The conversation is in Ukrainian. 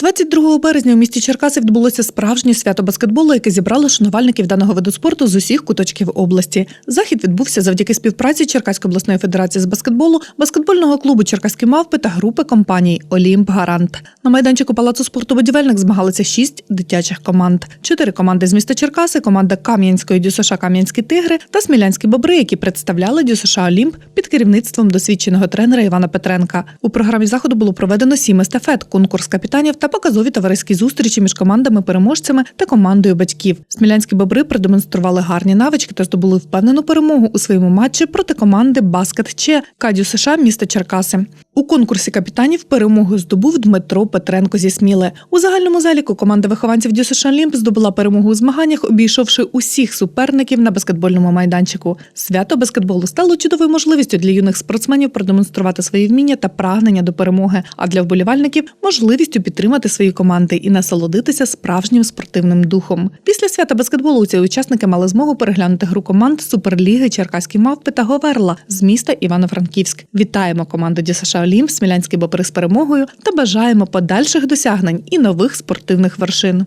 22 березня у місті Черкаси відбулося справжнє свято баскетболу, яке зібрало шанувальників даного виду спорту з усіх куточків області. Захід відбувся завдяки співпраці Черкаської обласної федерації з баскетболу, баскетбольного клубу Черкаські мавпи та групи компаній Олімп Гарант. На майданчику палацу спорту будівельник змагалися шість дитячих команд: чотири команди з міста Черкаси, команда Кам'янської ДЮСШ Кам'янські тигри та Смілянські бобри, які представляли ДЮСШ Олімп під керівництвом досвідченого тренера Івана Петренка. У програмі заходу було проведено сім естафет, конкурс капітанів та показові товариські зустрічі між командами-переможцями та командою батьків. Смілянські бобри продемонстрували гарні навички та здобули впевнену перемогу у своєму матчі проти команди Баскет Че Кадю США міста Черкаси. У конкурсі капітанів перемогу здобув Дмитро Петренко зі Сміли. У загальному заліку команда вихованців ДЮСШ Олімп здобула перемогу у змаганнях, обійшовши усіх суперників на баскетбольному майданчику. Свято баскетболу стало чудовою можливістю для юних спортсменів продемонструвати свої вміння та прагнення до перемоги, а для вболівальників можливістю підтримати свої команди і насолодитися справжнім спортивним духом. Після свята баскетболу ці учасники мали змогу переглянути гру команд Суперліги Черкаські мавпи та Говерла з міста Івано-Франківськ. Вітаємо команду ДЮСШ Олімп, Смілянські бобри з перемогою та бажаємо подальших досягнень і нових спортивних вершин.